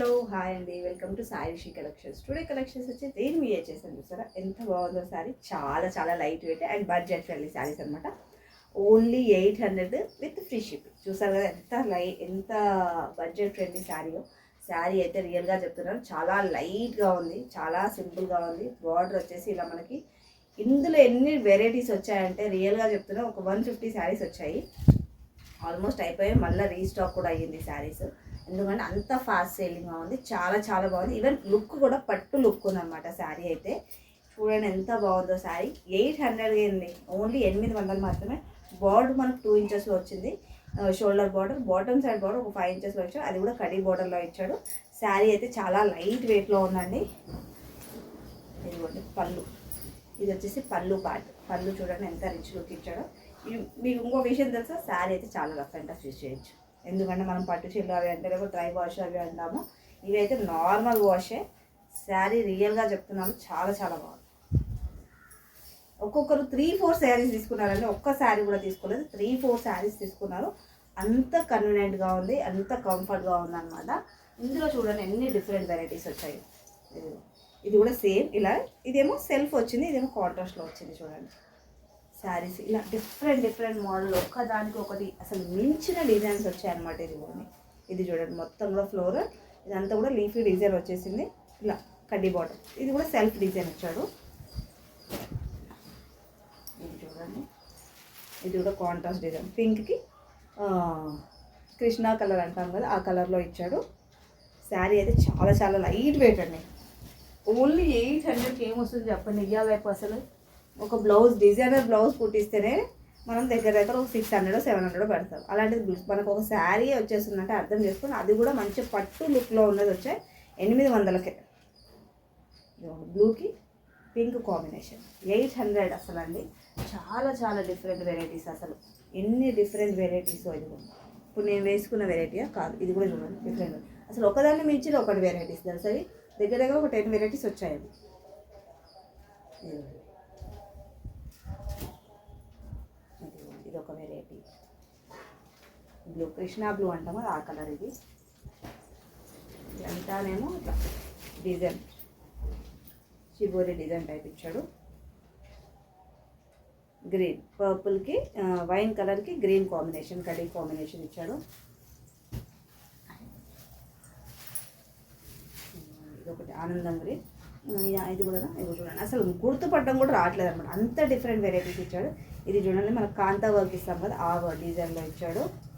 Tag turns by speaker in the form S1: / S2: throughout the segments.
S1: Hello hi అండి. Welcome to Sai Rishi collections. Today collections వచ్చి దేని మీద చేసాను చూసారా? ఎంత బాగుందో సారీ. చాలా చాలా light weight and budget friendly saris అనమాట only eight hundred with free shipping చూసారు కదా ఎంత లై ఎంత బడ్జెట్ ఫ్రెండ్లీ శారీయో శారీ అయితే రియల్గా చెప్తున్నాను చాలా లైట్గా ఉంది. చాలా సింపుల్గా ఉంది. బార్డర్ వచ్చేసి ఇలా మనకి ఇందులో ఎన్ని వెరైటీస్ వచ్చాయంటే రియల్గా చెప్తున్నా ఒక వన్ ఫిఫ్టీ శారీస్ వచ్చాయి. ఆల్మోస్ట్ అయిపోయి మళ్ళీ రీస్టాక్ కూడా అయ్యింది శారీస్ ఎందుకంటే అంత ఫాస్ట్ సేలింగ్గా ఉంది. చాలా చాలా బాగుంది. ఈవెన్ లుక్ కూడా పట్టు లుక్ ఉందన్నమాట శారీ అయితే. చూడండి ఎంత బాగుందో శారీ. ఎయిట్ హండ్రెడ్ అయింది ఓన్లీ ఎనిమిది వందలు మాత్రమే. బార్డర్ మనకు టూ ఇంచెస్లో వచ్చింది. Shoulder border bottom side border ఒక ఫైవ్ ఇంచెస్లో ఇచ్చాడు. అది కూడా కడీ బార్డర్లో ఇచ్చాడు. శారీ అయితే చాలా లైట్ వెయిట్లో ఉందండి. ఇదిగోండి పళ్ళు. ఇది వచ్చేసి పళ్ళు పార్ట్ పళ్ళు చూడండి ఎంత రిచ్ లుక్ ఇచ్చాడో. మీకు ఇంకో విషయం తెలుసా? శారీ అయితే చాలా రఫ్ అండ్ టఫ్ యూజ్ చేయొచ్చు. ఎందుకంటే మనం పట్టు చీరలు అవి అంటే లేకపోతే డ్రై వాష్ అవి అంటాము. ఇవి అయితే నార్మల్ వాషే. శారీ రియల్గా చెప్తున్నాను చాలా చాలా బాగుంది. ఒక్కొక్కరు త్రీ ఫోర్ శారీస్ తీసుకున్నారండి. ఒక్క శారీ కూడా తీసుకోలేదు. త్రీ ఫోర్ శారీస్ తీసుకున్నారు. అంత కన్వీనియంట్గా ఉంది అంత కంఫర్ట్గా ఉంది అనమాట ఇందులో చూడండి ఎన్ని డిఫరెంట్ వెరైటీస్ వచ్చాయి. ఇది ఇది కూడా సేమ్ ఇలా ఇదేమో సెల్ఫ్ వచ్చింది ఇదేమో కాంట్రాస్ట్లో వచ్చింది చూడండి. శారీస్ ఇలా డిఫరెంట్ డిఫరెంట్ మోడల్ ఒక్కదానికి ఒకటి. అసలు మించిన డిజైన్స్ వచ్చాయన్నమాట ఇది కూడా. ఇది చూడండి మొత్తం కూడా ఫ్లోర్ ఇదంతా కూడా లీఫీ డిజైన్ వచ్చేసింది. ఇలా కడ్డీ బాటమ్ ఇది కూడా సెల్ఫ్ డిజైన్ ఇచ్చాడు. ఇది చూడండి. ఇది కూడా కాంట్రాస్ట్ డిజైన్ పింక్కి కృష్ణా కలర్ అంటాం కదా ఆ కలర్లో ఇచ్చాడు. శారీ అయితే చాలా చాలా లైట్ వెయిట్ అండి ఓన్లీ ఎయిట్ హండ్రెడ్కి ఏమొస్తుంది చెప్పండి? ఇయ్యాల వైపు అసలు ఒక బ్లౌజ్ డిజైనర్ బ్లౌజ్ కుట్టిస్తేనే మనం దగ్గర దగ్గర ఒక సిక్స్ హండ్రెడ్ సెవెన్ హండ్రెడ్ పెడతాం అలాంటిది మనకు ఒక శారీ వచ్చేస్తుందంటే అర్థం చేసుకుని అది కూడా మంచి పట్టు లుక్లో ఉన్నది వచ్చాయి ఎనిమిది వందలకే. బ్లూకి పింక్ కాంబినేషన్. ఎయిట్ హండ్రెడ్ అసలు అండి చాలా చాలా డిఫరెంట్ వెరైటీస్ అసలు. ఎన్ని డిఫరెంట్ వెరైటీస్ ఇది ఇప్పుడు నేను వేసుకున్న వెరైటీయా? కాదు. ఇది కూడా చూడండి. డిఫరెంట్ అసలు ఒకదాన్ని మించి ఒకటి వెరైటీస్ తెలుసా? దగ్గర దగ్గర ఒక టెన్ వెరైటీస్ వచ్చాయండి ఇదిగోండి. ఇదిగోండి, ఒకటి బ్లూ కృష్ణా బ్లూ అంటాము ఆ కలర్ ఇది. ఇదంతానేమో ఇట్లా డిజైన్ షిబోరి డిజైన్ టైప్ ఇచ్చాడు. గ్రీన్ పర్పుల్కి వైన్ కలర్కి గ్రీన్ కాంబినేషన్ కడీ కాంబినేషన్ ఇచ్చాడు. ఇది ఒకటి ఆనందం గ్రీన్ ఇది కూడా ఇది చూడండి. అసలు గుర్తుపట్టడం కూడా రావట్లేదు అనమాట అంత డిఫరెంట్ వెరైటీస్ ఇచ్చాడు. ఇది చూడండి మనకు కాంతా వర్క్ ఇస్తాం కదా ఆ డిజైన్లో ఇచ్చాడు.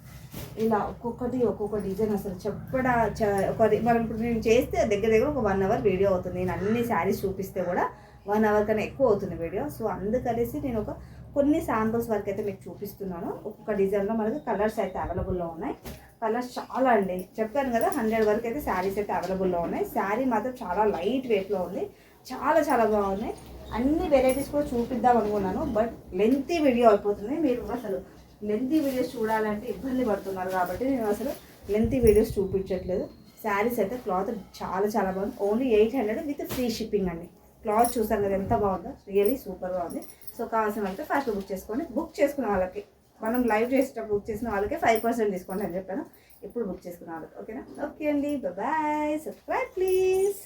S1: ఇలా ఒక్కొక్కటి ఒక్కొక్క డిజైన్ అసలు చెప్పడా చ- ఒక మనం ఇప్పుడు నేను చేస్తే దగ్గర దగ్గర ఒక వన్ అవర్ వీడియో అవుతుంది. నేను అన్ని శారీస్ చూపిస్తే కూడా వన్ అవర్ కన్నా ఎక్కువ అవుతుంది వీడియో సో అందుకనేసి నేను ఒక కొన్ని శాంపుల్స్ వరకు అయితే మీకు చూపిస్తున్నాను. ఒక్కొక్క డిజైన్లో మనకి కలర్స్ అయితే అవైలబుల్లో ఉన్నాయి. కలర్స్ చాలా అండి. చెప్పాను కదా హండ్రెడ్ వరకు అయితే శారీస్ అయితే అవైలబుల్లో ఉన్నాయి. శారీ మాత్రం చాలా లైట్ వెయిట్లో ఉంది. చాలా చాలా బాగున్నాయి. అన్ని వెరైటీస్ కూడా చూపిద్దాం అనుకున్నాను బట్ లెంతీ వీడియో అయిపోతుంది మీరు అసలు లెంతీ వీడియోస్ చూడాలంటే ఇబ్బంది పడుతున్నారు కాబట్టి నేను అసలు లెంతీ వీడియోస్ చూపించట్లేదు. శారీస్ అయితే క్లాత్ చాలా చాలా బాగుంది. Only eight hundred with free shipping అండి. క్లాత్ చూసాను కదా ఎంత బాగుందో. రియలీ సూపర్గా ఉంది. సో కావాల్సిన వాళ్ళకి ఫస్ట్ బుక్ చేసుకోండి బుక్ చేసుకున్న వాళ్ళకి మనం లైవ్ చేసేటప్పుడు బుక్ చేసిన వాళ్ళకి ఫైవ్ పర్సెంట్ డిస్కౌంట్ అని చెప్పాను. ఇప్పుడు బుక్ చేసుకున్న వాళ్ళకి ఓకేనా ఓకే అండి. Bye subscribe please